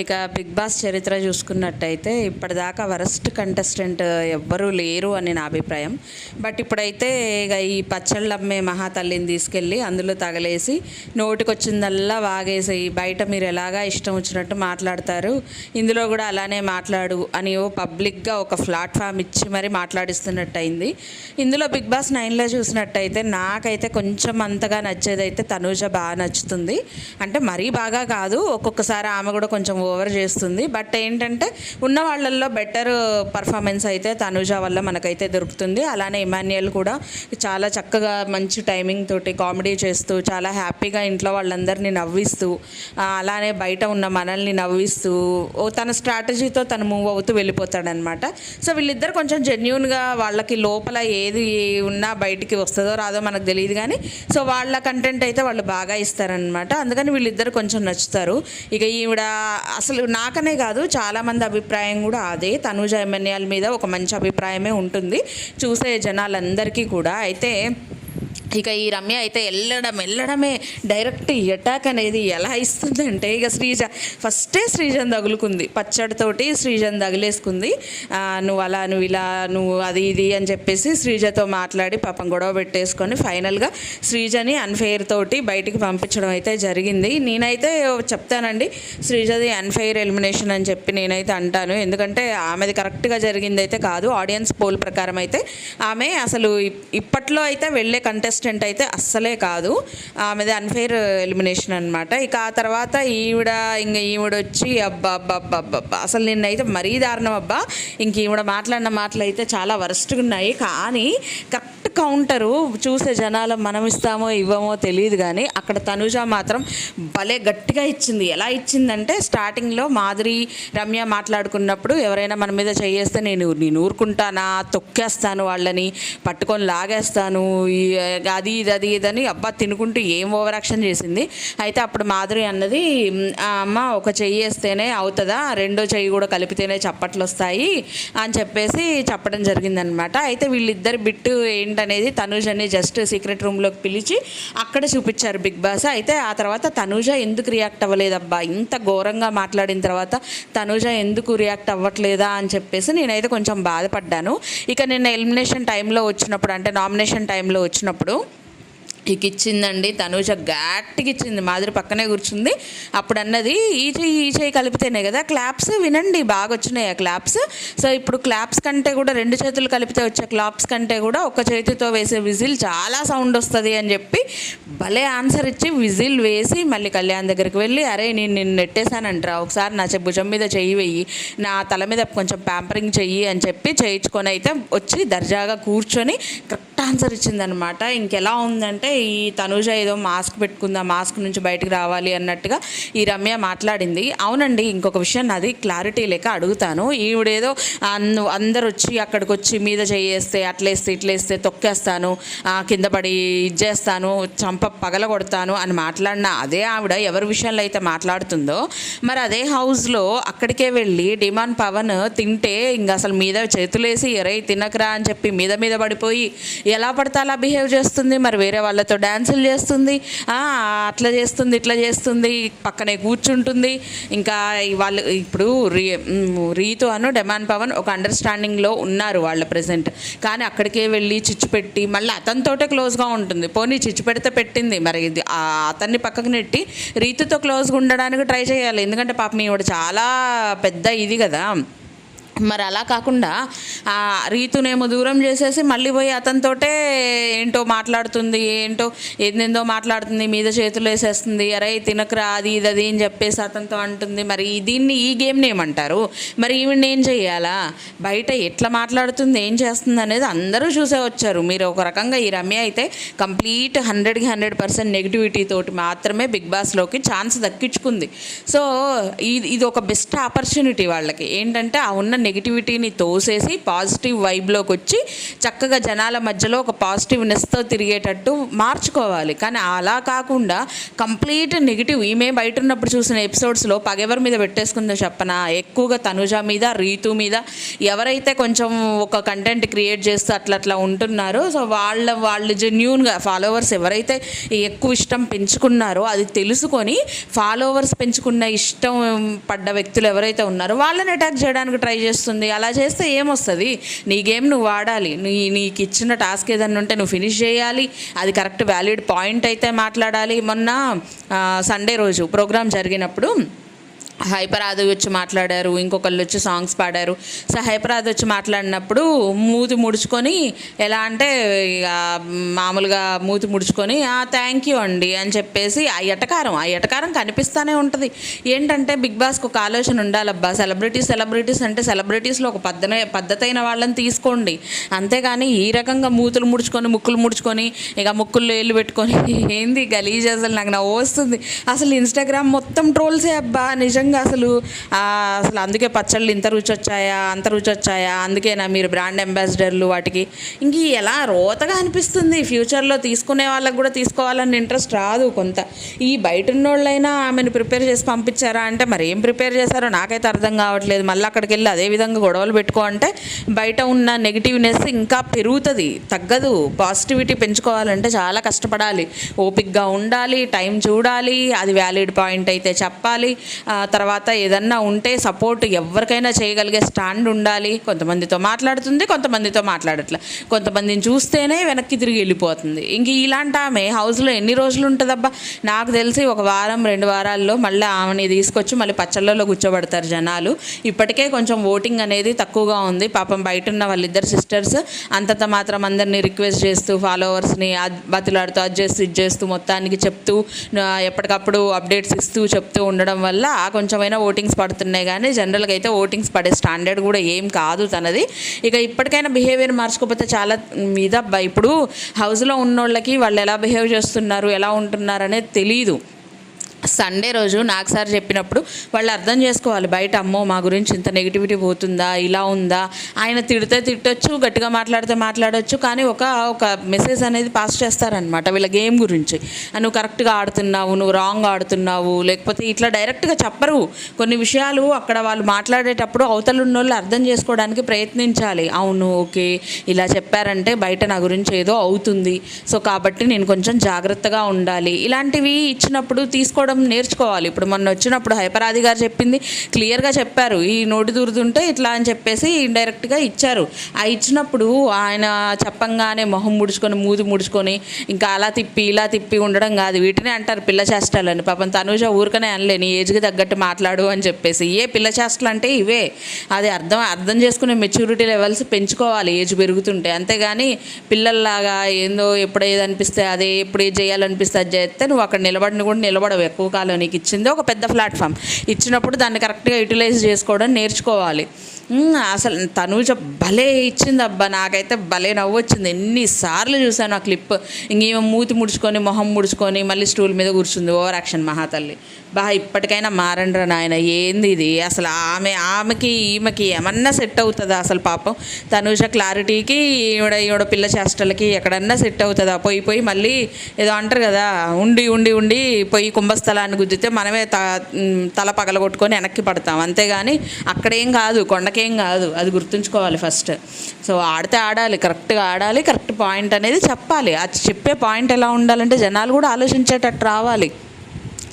ఇక big boss చరిత్ర చూసుకున్నట్టయితే ఇప్పటిదాకా వరస్ట్ కంటెస్టెంట్ ఎవ్వరూ లేరు అని నా అభిప్రాయం. బట్ ఇప్పుడైతే ఇక ఈ పచ్చళ్ళు అమ్మే మహాతల్లిని తీసుకెళ్ళి అందులో తగలేసి నోటికొచ్చిందల్లా వాగేసి బయట మీరు ఎలాగా ఇష్టం వచ్చినట్టు మాట్లాడతారు ఇందులో కూడా అలానే మాట్లాడు అని ఓ పబ్లిక్గా ఒక ప్లాట్ఫామ్ ఇచ్చి మరి మాట్లాడిస్తున్నట్టయింది. ఇందులో బిగ్ బాస్ నైన్లో చూసినట్టయితే నాకైతే కొంచెం అంతగా నచ్చేదైతే తనూజ బాగా నచ్చుతుంది. అంటే మరీ బాగా కాదు ఒక్కొక్కసారి ఆమె కూడా కొంచెం ఓవర్ చేస్తుంది. బట్ ఏంటంటే ఉన్న వాళ్ళల్లో బెటర్ పర్ఫార్మెన్స్ అయితే తనుజ వల్ల మనకైతే దొరుకుతుంది. అలానే ఇమాన్యుయల్ కూడా చాలా చక్కగా మంచి టైమింగ్ తోటి కామెడీ చేస్తూ చాలా హ్యాపీగా ఇంట్లో వాళ్ళందరినీ నవ్విస్తూ అలానే బయట ఉన్న మనల్ని నవ్విస్తూ ఓ తన స్ట్రాటజీతో తను మూవ్ అవుతూ వెళ్ళిపోతాడనమాట. సో వీళ్ళిద్దరు కొంచెం జెన్యున్గా వాళ్ళకి లోపల ఏది ఉన్నా బయటికి వస్తుందో రాదో మనకు తెలియదు కానీ సో వాళ్ళ కంటెంట్ అయితే వాళ్ళు బాగా ఇస్తారనమాట. అందుకని వీళ్ళిద్దరు కొంచెం నచ్చుతారు. ఇక ఈవిడ అసలు నాకనే కాదు చాలామంది అభిప్రాయం కూడా అదే. తనుజ ఎమ్మెన్యాల మీద ఒక మంచి అభిప్రాయమే ఉంటుంది. చూసే జనాలందరికీ కూడా. అయితే ఇక ఈ రమ్య అయితే వెళ్ళడం వెళ్ళడమే. డైరెక్ట్ అటాక్ అనేది ఎలా ఇస్తుందంటే ఇక శ్రీజ ఫస్టే శ్రీజన్ తగులుకుంది. పచ్చడితోటి శ్రీజన్ తగిలేసుకుంది. నువ్వు అలా నువ్వు ఇలా నువ్వు అది ఇది అని చెప్పేసి శ్రీజతో మాట్లాడి పాపం గొడవ పెట్టేసుకొని ఫైనల్గా శ్రీజని అన్ఫెయిర్ తోటి బయటికి పంపించడం అయితే జరిగింది. నేనైతే చెప్తానండి శ్రీజది అన్ఫెయిర్ ఎలిమినేషన్ అని చెప్పి నేనైతే అంటాను. ఎందుకంటే ఆమెది కరెక్ట్గా జరిగింది అయితే కాదు. ఆడియన్స్ పోల్ ప్రకారం అయితే ఆమె అసలు ఇప్పట్లో అయితే వెళ్ళే కంటెస్ట్ కంటెస్టెంట్ అయితే అస్సలే కాదు. ఆమెది అన్ఫెయిర్ ఎలిమినేషన్ అనమాట ఇక ఆ తర్వాత ఈవిడ ఇంక ఈవిడ వచ్చి అబ్బా అబ్బా అబ్బా అబ్బా అసలు నిన్నైతే మరీ దారుణం అబ్బా. ఇంక ఈవిడ మాట్లాడిన మాటలు అయితే చాలా వరస్ట్గా ఉన్నాయి కానీ కరెక్ట్ కౌంటరు చూసే జనాలు మనం ఇస్తామో ఇవ్వమో తెలియదు కానీ అక్కడ తనుజ మాత్రం భలే గట్టిగా ఇచ్చింది. ఎలా ఇచ్చిందంటే స్టార్టింగ్లో మాధురి రమ్య మాట్లాడుకున్నప్పుడు ఎవరైనా మన మీద చేయేస్తే నేను నేను ఊరుకుంటానా తొక్కేస్తాను వాళ్ళని పట్టుకొని లాగేస్తాను ఈ అది ఇది అది ఇదని అబ్బా తినుకుంటూ ఏం ఓవర్ యాక్షన్ చేసింది. అయితే అప్పుడు మాధురి అన్నది అమ్మ ఒక చెయ్యి వేస్తేనే అవుతుందా? రెండో చెయ్యి కూడా కలిపితేనే చప్పట్లు వస్తాయి అని చెప్పేసి చెప్పడం జరిగిందనమాట. అయితే వీళ్ళిద్దరు బిట్టు ఏంటనేది తనూజని జస్ట్ సీక్రెట్ రూమ్లోకి పిలిచి అక్కడ చూపించారు బిగ్ బాస్. అయితే ఆ తర్వాత తనూజ ఎందుకు రియాక్ట్ అవ్వలేదబ్బా? ఇంత ఘోరంగా మాట్లాడిన తర్వాత తనూజ ఎందుకు రియాక్ట్ అవ్వట్లేదా అని చెప్పేసి నేనైతే కొంచెం బాధపడ్డాను. ఇక నిన్న ఎలిమినేషన్ టైంలో వచ్చినప్పుడు అంటే నామినేషన్ టైంలో వచ్చినప్పుడు ఇక ఇచ్చిందండి తనూజ గట్టిగా ఇచ్చింది మాదిరి పక్కనే కూర్చుంది. అప్పుడు అన్నది ఈ చెయ్యి ఈ చెయ్యి కలిపితేనే కదా? క్లాప్స్ వినండి బాగా వచ్చినాయి ఆ క్లాప్స్. సో ఇప్పుడు క్లాప్స్ కంటే కూడా రెండు చేతులు కలిపితే వచ్చే క్లాప్స్ కంటే కూడా ఒక చేతితో వేసే విజిల్ చాలా సౌండ్ వస్తుంది అని చెప్పి భలే ఆన్సర్ ఇచ్చి విజిల్ వేసి మళ్ళీ కళ్యాణ్ దగ్గరికి వెళ్ళి అరే నేను నిన్ను నెట్టేశానంటరా. ఒకసారి నా భుజం మీద చెయ్యి వెయ్యి నా తల మీద కొంచెం ప్యాంపరింగ్ చెయ్యి అని చెప్పి చేయించుకొని అయితే వచ్చి దర్జాగా కూర్చొని ఆన్సర్ ఇచ్చిందనమాట ఇంకెలా ఉందంటే ఈ తనుజ ఏదో మాస్క్ పెట్టుకుందా మాస్క్ నుంచి బయటకు రావాలి అన్నట్టుగా ఈ రమ్య మాట్లాడింది. అవునండి ఇంకొక విషయం నాది క్లారిటీ లేక అడుగుతాను. ఈవిడేదో అన్- అందరు వచ్చి అక్కడికి వచ్చి మీద చేయేస్తే అట్లేస్తే ఇట్లేస్తే తొక్కేస్తాను కింద పడి ఇచ్చేస్తాను చంప పగల కొడతాను అని మాట్లాడిన అదే ఆవిడ ఎవరి విషయంలో అయితే మాట్లాడుతుందో మరి అదే హౌస్లో అక్కడికే వెళ్ళి డిమాండ్ పవన్ తింటే ఇంకా అసలు మీద చేతులేసి ఎరై తినకరా అని చెప్పి మీద మీద పడిపోయి ఎలా పడితే అలా బిహేవ్ చేస్తుంది మరి వేరే వాళ్ళతో డ్యాన్సులు చేస్తుంది అట్లా చేస్తుంది ఇట్లా చేస్తుంది పక్కనే కూర్చుంటుంది. ఇంకా వాళ్ళు ఇప్పుడు రీ రీతు అను డెమాన్ పవన్ ఒక అండర్స్టాండింగ్లో ఉన్నారు వాళ్ళ ప్రజెంట్ కానీ అక్కడికే వెళ్ళి చిచ్చు పెట్టి మళ్ళీ అతనితోటే క్లోజ్గా ఉంటుంది. పోనీ చిచ్చు పెడితే పెట్టింది మరి ఇది అతన్ని పక్కకు నెట్టి రీతుతో క్లోజ్గా ఉండడానికి ట్రై చేయాలి. ఎందుకంటే పాపం ఈవిడ చాలా పెద్ద ఇది కదా. మరి అలా కాకుండా ఆ రీతునేమో దూరం చేసేసి మళ్ళీ పోయి అతనితోటే ఏంటో మాట్లాడుతుంది ఏంటో ఏందేందో మాట్లాడుతుంది మీద చేతులు వేసేస్తుంది అరే తినకరా అది ఇది అది అని చెప్పేసి అతనితో అంటుంది. మరి దీన్ని ఈ గేమ్ని ఏమంటారు? మరి ఈవిడ్ని ఏం చేయాలా బయట ఎట్లా మాట్లాడుతుంది ఏం చేస్తుంది అనేది అందరూ చూసే వచ్చారు. మీరు ఒక రకంగా ఈ రమ్య అయితే కంప్లీట్ హండ్రెడ్కి హండ్రెడ్ పర్సెంట్ నెగిటివిటీ తోటి మాత్రమే బిగ్ బాస్లోకి ఛాన్స్ దక్కించుకుంది. సో ఇది ఇది ఒక బెస్ట్ ఆపర్చునిటీ వాళ్ళకి. ఏంటంటే ఆ ఉన్న నెగిటివిటీని తోసేసి పాజిటివ్ వైబ్లోకి వచ్చి చక్కగా జనాల మధ్యలో ఒక పాజిటివ్నెస్తో తిరిగేటట్టు మార్చుకోవాలి. కానీ అలా కాకుండా కంప్లీట్ నెగిటివ్ ఈమె బయట ఉన్నప్పుడు చూసిన ఎపిసోడ్స్లో పగెవరి మీద పెట్టేసుకుందో చెప్పనా? ఎక్కువగా తనుజ మీద రీతు మీద ఎవరైతే కొంచెం ఒక కంటెంట్ క్రియేట్ చేస్తూ అట్లా అట్లా ఉంటున్నారో సో వాళ్ళ వాళ్ళు జెన్యున్గా ఫాలోవర్స్ ఎవరైతే ఎక్కువ ఇష్టం పెంచుకున్నారో అది తెలుసుకొని ఫాలోవర్స్ పెంచుకున్న ఇష్టం పడ్డ వ్యక్తులు ఎవరైతే ఉన్నారో వాళ్ళని అటాక్ చేయడానికి ట్రై చేస్తుంది. అలా చేస్తే ఏమొస్తుంది? నీ గేమ్ నువ్వు వాడాలి నీ నీకు ఇచ్చిన టాస్క్ ఏదన్నా ఉంటే నువ్వు ఫినిష్ చేయాలి. అది కరెక్ట్ వ్యాలిడ్ పాయింట్ అయితే మాట్లాడాలి. మొన్న సండే రోజు ప్రోగ్రామ్ జరిగినప్పుడు హైపర్ వచ్చి మాట్లాడారు ఇంకొకళ్ళు వచ్చి సాంగ్స్ పాడారు. సో హైపర్ వచ్చి మాట్లాడినప్పుడు మూతి ముడుచుకొని ఎలా అంటే ఇక మామూలుగా మూతి ముడుచుకొని థ్యాంక్ యూ అండి అని చెప్పేసి ఆ ఎటకారం ఆ ఎటకారం కనిపిస్తూనే ఉంటుంది. ఏంటంటే బిగ్ బాస్కి ఒక ఆలోచన ఉండాలబ్బా. సెలబ్రిటీస్ సెలబ్రిటీస్ అంటే సెలబ్రిటీస్లో ఒక పద్ధన పద్ధతైన వాళ్ళని తీసుకోండి. అంతేగాని ఈ రకంగా మూతులు ముడుచుకొని ముక్కులు ముడుచుకొని ఇక ముక్కుల్లో ఏళ్ళు పెట్టుకొని ఏంది గలీజ్ అసలు నాకు నవ్వు వస్తుంది. అసలు ఇన్స్టాగ్రామ్ మొత్తం ట్రోల్సే అబ్బా. నిజంగా అసలు అసలు అందుకే పచ్చళ్ళు ఇంత రుచి వచ్చాయా అంత రుచి వచ్చాయా అందుకేనా మీరు బ్రాండ్ అంబాసిడర్లు వాటికి? ఇంక ఎలా రోతగా అనిపిస్తుంది. ఫ్యూచర్లో తీసుకునే వాళ్ళకి కూడా తీసుకోవాలని ఇంట్రెస్ట్ రాదు కొంత. ఈ బయట ఉన్నోళ్ళైనా ఆమెను ప్రిపేర్ చేసి పంపించారా అంటే మరి ఏం ప్రిపేర్ చేశారో నాకైతే అర్థం కావట్లేదు. మళ్ళీ అక్కడికి వెళ్ళి అదే విధంగా గొడవలు పెట్టుకో అంటే బయట ఉన్న నెగిటివ్నెస్ ఇంకా పెరుగుతుంది. తగ్గదు. పాజిటివిటీ పెంచుకోవాలంటే చాలా కష్టపడాలి. ఓపిక్గా ఉండాలి టైం చూడాలి అది వ్యాలిడ్ పాయింట్ అయితే చెప్పాలి. తర్వాత ఏదన్నా ఉంటే సపోర్ట్ ఎవరికైనా చేయగలిగే స్టాండ్ ఉండాలి. కొంతమందితో మాట్లాడుతుంది కొంతమందితో మాట్లాడట్లే. కొంతమందిని చూస్తేనే వెనక్కి తిరిగి వెళ్ళిపోతుంది. ఇంక ఇలాంటి ఆమె హౌస్లో ఎన్ని రోజులు ఉంటుందబ్బా? నాకు తెలిసి ఒక వారం రెండు వారాల్లో మళ్ళీ ఆమెని తీసుకొచ్చి మళ్ళీ పచ్చళ్ళలో కూర్చోబెడతారు జనాలు. ఇప్పటికే కొంచెం ఓటింగ్ అనేది తక్కువగా ఉంది. పాపం బయట ఉన్న వాళ్ళిద్దరు సిస్టర్స్ అంతంత మాత్రం అందరినీ రిక్వెస్ట్ చేస్తూ ఫాలోవర్స్ని బతిలాడుతూ అది చేస్తూ ఇది చేస్తూ మొత్తానికి చెప్తూ ఎప్పటికప్పుడు అప్డేట్స్ ఇస్తూ చెప్తూ ఉండడం వల్ల ఆ కొంచెమైనా ఓటింగ్స్ పడుతున్నాయి కానీ జనరల్గా అయితే ఓటింగ్స్ పడే స్టాండర్డ్ కూడా ఏం కాదు తనది. ఇక ఇప్పటికైనా బిహేవియర్ మార్చుకోకపోతే చాలా మీద ఇప్పుడు హౌస్లో ఉన్నోళ్ళకి వాళ్ళు ఎలా బిహేవ్ చేస్తున్నారు ఎలా ఉంటున్నారు అనేది తెలియదు సండే రోజు నాకు సార్ చెప్పినప్పుడు వాళ్ళు అర్థం చేసుకోవాలి బయట అమ్మో మా గురించి ఇంత నెగిటివిటీ పోతుందా ఇలా ఉందా? ఆయన తిడితే తిట్టొచ్చు గట్టిగా మాట్లాడితే మాట్లాడొచ్చు కానీ ఒక ఒక మెసేజ్ అనేది పాస్ చేస్తారనమాట వీళ్ళ గేమ్ గురించి. నువ్వు కరెక్ట్గా ఆడుతున్నావు నువ్వు రాంగ్ ఆడుతున్నావు లేకపోతే ఇట్లా డైరెక్ట్గా చెప్పరు. కొన్ని విషయాలు అక్కడ వాళ్ళు మాట్లాడేటప్పుడు అవతలు ఉన్న వాళ్ళు అర్థం చేసుకోవడానికి ప్రయత్నించాలి. అవును ఓకే ఇలా చెప్పారంటే బయట నా గురించి ఏదో అవుతుంది. సో కాబట్టి నేను కొంచెం జాగ్రత్తగా ఉండాలి. ఇలాంటివి ఇచ్చినప్పుడు తీసుకోవడం నేర్చుకోవాలి. ఇప్పుడు మొన్న వచ్చినప్పుడు హైపరాది గారు చెప్పింది క్లియర్గా చెప్పారు. ఈ నోటి దూరుతుంటే ఇట్లా అని చెప్పేసి ఇండైరెక్ట్గా ఇచ్చారు. ఆ ఇచ్చినప్పుడు ఆయన చెప్పంగానే మొహం ముడుచుకొని మూతి ముడుచుకొని ఇంకా అలా తిప్పి ఇలా తిప్పి ఉండడం కాదు. వీటినే అంటారు పిల్ల చేష్టలని. పాపం తనుజ ఊరికనే అనలే నీ ఏజ్కి తగ్గట్టు మాట్లాడు అని చెప్పేసి. ఏ పిల్ల చేష్టలు అంటే ఇవే. అది అర్థం అర్థం చేసుకునే మెచ్యూరిటీ లెవెల్స్ పెంచుకోవాలి. ఏజ్ పెరుగుతుంటే. అంతేగాని పిల్లల్లాగా ఏందో ఎప్పుడు ఏది అనిపిస్తే అదే ఎప్పుడు ఏది చేయాలనిపిస్తే అది చేస్తే నువ్వు అక్కడ నిలబడిన కూడా నిలబడవు ఎక్కువ. తక్కువ నీకు ఇచ్చింది ఒక పెద్ద ప్లాట్ఫామ్. ఇచ్చినప్పుడు దాన్ని కరెక్ట్గా యూటిలైజ్ చేసుకోవడం నేర్చుకోవాలి. అసలు తనూజ భలే ఇచ్చింది అబ్బా నాకైతే భలే నవ్వు వచ్చింది. ఎన్నిసార్లు చూశాను ఆ క్లిప్. ఇంకేమో మూతి ముడుచుకొని మొహం ముడుచుకొని మళ్ళీ స్టూల్ మీద కూర్చుంది. ఓవర్ యాక్షన్ మహాతల్లి. బా ఇప్పటికైనా మారండ్రా నాయన ఏంది ఇది? అసలు ఆమె ఆమెకి ఈమెకి ఏమన్నా సెట్ అవుతుందా అసలు పాపం? తనుష క్లారిటీకి ఈవిడ ఈవిడ పిల్ల చేష్టలకి ఎక్కడన్నా సెట్ అవుతుందా? పోయి పోయి మళ్ళీ ఏదో అంటారు కదా ఉండి ఉండి ఉండి పోయి కుంభస్థలాన్ని గుద్దితే మనమే త తల పగలగొట్టుకొని వెనక్కి పడతాం. అంతేగాని అక్కడేం కాదు కొండకేం కాదు. అది గుర్తుంచుకోవాలి ఫస్ట్. సో ఆడితే ఆడాలి కరెక్ట్గా ఆడాలి కరెక్ట్ పాయింట్ అనేది చెప్పాలి. అది చెప్పే పాయింట్ ఎలా ఉండాలంటే జనాలు కూడా ఆలోచించేటట్టు రావాలి.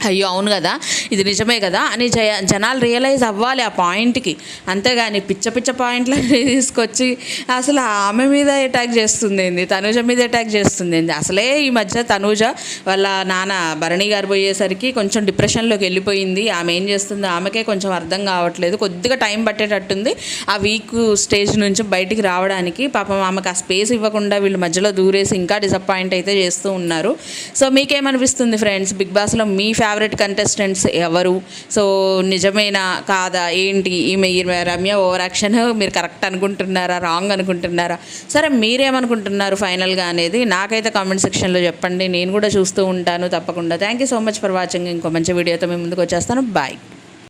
అయ్యో అవును కదా? ఇది నిజమే కదా? అని జయ జనాలు రియలైజ్ అవ్వాలి ఆ పాయింట్కి అంతేగాని పిచ్చ పిచ్చ పాయింట్లు తీసుకొచ్చి అసలు ఆమె మీద అటాక్ చేస్తుంది ఏంది తనుజ మీద అటాక్ చేస్తుంది ఏంది అసలే ఈ మధ్య తనూజ వాళ్ళ నాన్న భరణి గారు పోయేసరికి కొంచెం డిప్రెషన్లోకి వెళ్ళిపోయింది. ఆమె ఏం చేస్తుందో? ఆమెకే కొంచెం అర్థం కావట్లేదు. కొద్దిగా టైం పట్టేటట్టుంది. ఆ వీక్ స్టేజ్ నుంచి బయటికి రావడానికి పాపం ఆమెకు ఆ స్పేస్ ఇవ్వకుండా వీళ్ళు మధ్యలో దూరేసి ఇంకా డిసప్పాయింట్ అయితే చేస్తూ ఉన్నారు. సో మీకేమనిపిస్తుంది ఫ్రెండ్స్ బిగ్ బాస్లో మీ ఫేవరెట్ కంటెస్టెంట్స్ ఎవరు? సో నిజమేనా? కాదా? ఏంటి? ఈమె ఈమె రమ్య ఓవర్ యాక్షన్ మీరు కరెక్ట్ అనుకుంటున్నారా? రాంగ్ అనుకుంటున్నారా? సరే మీరేమనుకుంటున్నారు ఫైనల్గా అనేది నాకైతే కామెంట్ సెక్షన్లో చెప్పండి. నేను కూడా చూస్తూ ఉంటాను తప్పకుండా. Thank you so much for watching. ఇంకో మంచి వీడియోతో మేము ముందుకు వచ్చేస్తాను. బాయ్.